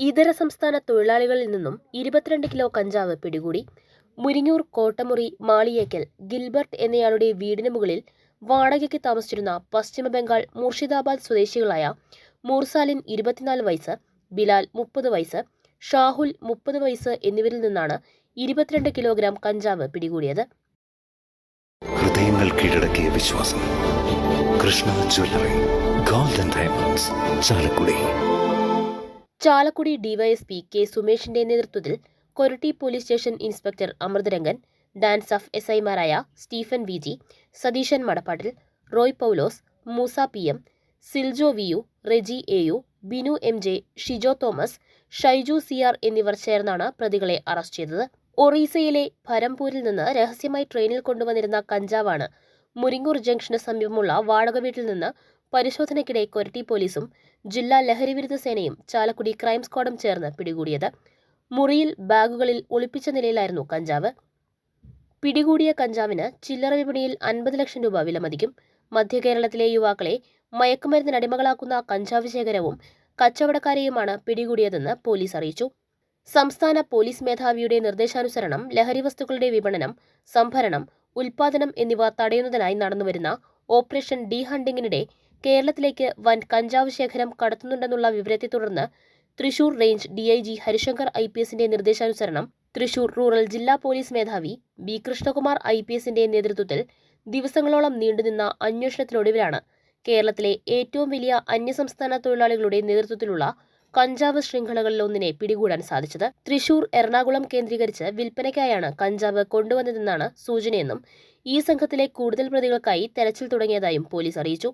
ഇതര സംസ്ഥാന തൊഴിലാളികളിൽ നിന്നും ഇരുപത്തിരണ്ട് കിലോ കഞ്ചാവ് പിടികൂടി. മുരിങ്ങൂർ കോട്ടമുറി മാളിയേക്കൽ ഗിൽബർട്ട് എന്നയാളുടെ വീടിന് മുകളിൽ വാടകയ്ക്ക് താമസിച്ചിരുന്ന പശ്ചിമ ബംഗാൾ മുർഷിദാബാദ് സ്വദേശികളായ മൂർസാലിൻ ഇരുപത്തിനാല് വയസ്സ് ബിലാൽ മുപ്പത് വയസ്സ് ഷാഹുൽ മുപ്പത് വയസ്സ് എന്നിവരിൽ നിന്നാണ് ഇരുപത്തിരണ്ട് കിലോഗ്രാം കഞ്ചാവ് പിടികൂടിയത്. ഹൃദയങ്ങൾ കീഴടക്കിയ വിശ്വാസം. Krishna jewellery golden diamonds Chalakudy. Chalakudy DYSP K സുമേഷിന്റെ നേതൃത്വത്തിൽ Koratty police station inspector Amritharangan dance ഓഫ് എസ് ഐമാരായ Stephen V G Satheesan Madappattil Roy Paulose Moosa P M Siljo V U Reji A U Binu M J Shijo Thomas Shaiju C R എന്നിവർ ചേർന്നാണ് പ്രതികളെ arrest ചെയ്തത്. ഒറീസയിലെ ഭരംപൂരിൽ നിന്ന് രഹസ്യമായി ട്രെയിനിൽ കൊണ്ടുവന്നിരുന്ന കഞ്ചാവാണ് Muringoor junction സമീപമുള്ള വാടക വീട്ടിൽ നിന്ന് പരിശോധനയ്ക്കിടെ കൊരട്ടി പോലീസും ജില്ലാ ലഹരിവിരുദ്ധ സേനയും ചാലക്കുടി ക്രൈം സ്ക്വാഡും ചേർന്ന് പിടികൂടിയത്. മുറിയിൽ ബാഗുകളിൽ ഒളിപ്പിച്ച നിലയിലായിരുന്നു കഞ്ചാവ്. പിടികൂടിയ കഞ്ചാവിന് ചില്ലറ വിപണിയിൽ അൻപത് ലക്ഷം രൂപ വിലമതിക്കും. മധ്യകേരളത്തിലെ യുവാക്കളെ മയക്കുമരുന്നിനടിമകളാക്കുന്ന കഞ്ചാവ് ശേഖരവും കച്ചവടക്കാരെയുമാണ് പിടികൂടിയതെന്ന് പോലീസ് അറിയിച്ചു. സംസ്ഥാന പോലീസ് മേധാവിയുടെ നിർദ്ദേശാനുസരണം ലഹരി വസ്തുക്കളുടെ വിപണനം സംഭരണം ഉൽപാദനം എന്നിവ തടയുന്നതിനായി നടന്നുവരുന്ന ഓപ്പറേഷൻ ഡി ഹണ്ടിങ്ങിനിടെ കേരളത്തിലേക്ക് വൻ കഞ്ചാവ് ശേഖരം കടത്തുന്നുണ്ടെന്നുള്ള വിവരത്തെ തുടർന്ന് Thrissur range DIG Harishankar I P എസിന്റെ നിർദ്ദേശാനുസരണം തൃശൂർ റൂറൽ ജില്ലാ പോലീസ് മേധാവി ബി കൃഷ്ണകുമാർ ഐ പി എസിന്റെ നേതൃത്വത്തിൽ ദിവസങ്ങളോളം നീണ്ടുനിന്ന അന്വേഷണത്തിനൊടുവിലാണ് കേരളത്തിലെ ഏറ്റവും വലിയ അന്യസംസ്ഥാന തൊഴിലാളികളുടെ നേതൃത്വത്തിലുള്ള കഞ്ചാവ് ശൃംഖലകളിലൊന്നിനെ പിടികൂടാൻ സാധിച്ചത്. തൃശൂർ എറണാകുളം കേന്ദ്രീകരിച്ച് വിൽപ്പനയ്ക്കായാണ് കഞ്ചാവ് കൊണ്ടുവന്നതെന്നാണ് സൂചനയെന്നും ഈ സംഘത്തിലെ കൂടുതൽ പ്രതികൾക്കായി തെരച്ചിൽ തുടങ്ങിയതായും പോലീസ് അറിയിച്ചു.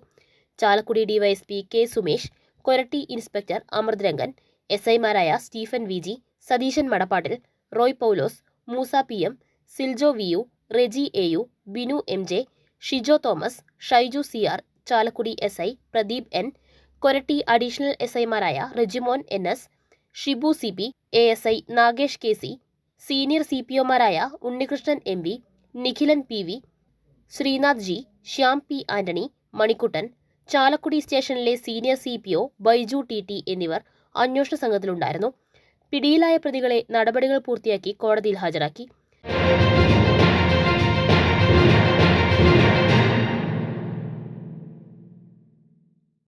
Chalakudy DYSP K Sumesh Koratty inspector Amrith Rangan S ഐമാരായ Stephen V G Satheesan Madappattil Roy Paulose Moosa P M Siljo V U Reji A U Binu M J Shijo Thomas Shaiju C R Chalakudy S I Pradeep N Koratty additional S ഐമാരായ Rejimon N S Shibu C P A S I Nagesh K C senior C P ഒമാരായ Unnikrishnan M V Nikhilan P V Sreenath G Shyam P Antony Manikuttan Chalakudy സ്റ്റേഷനിലെ senior C P O Baiju T T എന്നിവർ അന്വേഷണ സംഘത്തിലുണ്ടായിരുന്നു. പിടിയിലായ പ്രതികളെ നടപടികൾ പൂർത്തിയാക്കി കോടതിയിൽ ഹാജരാക്കി.